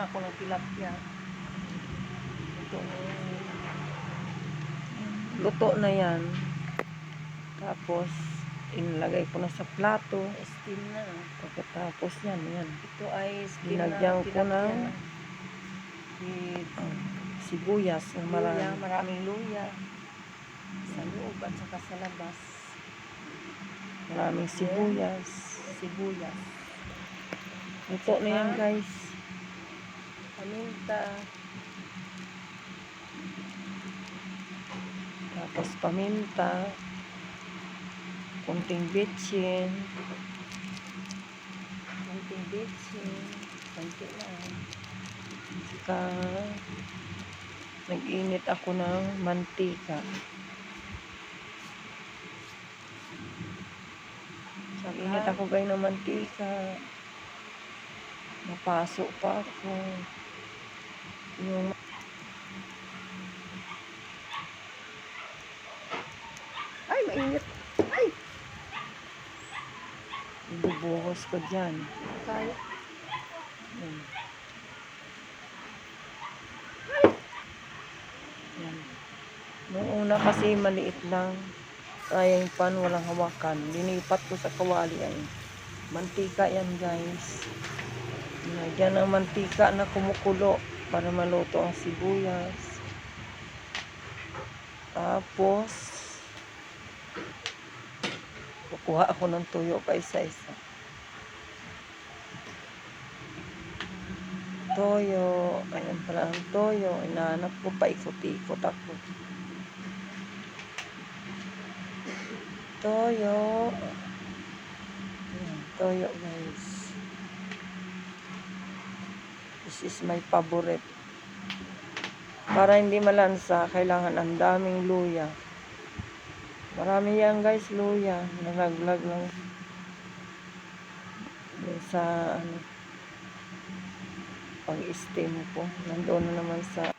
na ako ng tilapia. Ito. Luto na yan. Tapos, inilagay ko na sa plato. Steam na. Pagkatapos yan, yan. Ito ay steam Dinagyan na ko na. With sibuyas luya, marami. maraming luya. Sa loob at saka sa labas. Maraming sibuyas. Sibuyas. Luto na yan, guys. Paminta. Tapos paminta. Kunting bitchin. Kunting bitchin. Kunti lang. Saka, nag-init ako ng mantika. Nag-init ako guys ng mantika. Napasok pa ako. Yung Ay, mainit. Ay! Ibubuhos ko dyan. Kaya. Yan. Yan. Noong una kasi maliit lang. Kaya yung pan walang hawakan. Linipat ko sa kawali ay mantika yan guys. Lagyan ng mantika na kumukulo para maluto ang sibuyas. Tapos kukuha ako ng tuyo pa isa-isa. toyo. Ayan pala ang toyo. Inaanap ko pa ikot-ikot ako. Toyo. Ayan, toyo guys. This is my favorite. Para hindi malansa, kailangan ang daming luya. Marami yan guys, luya. Nalaglag lang. Sa ano, pag-steam ko. Nandoon na naman sa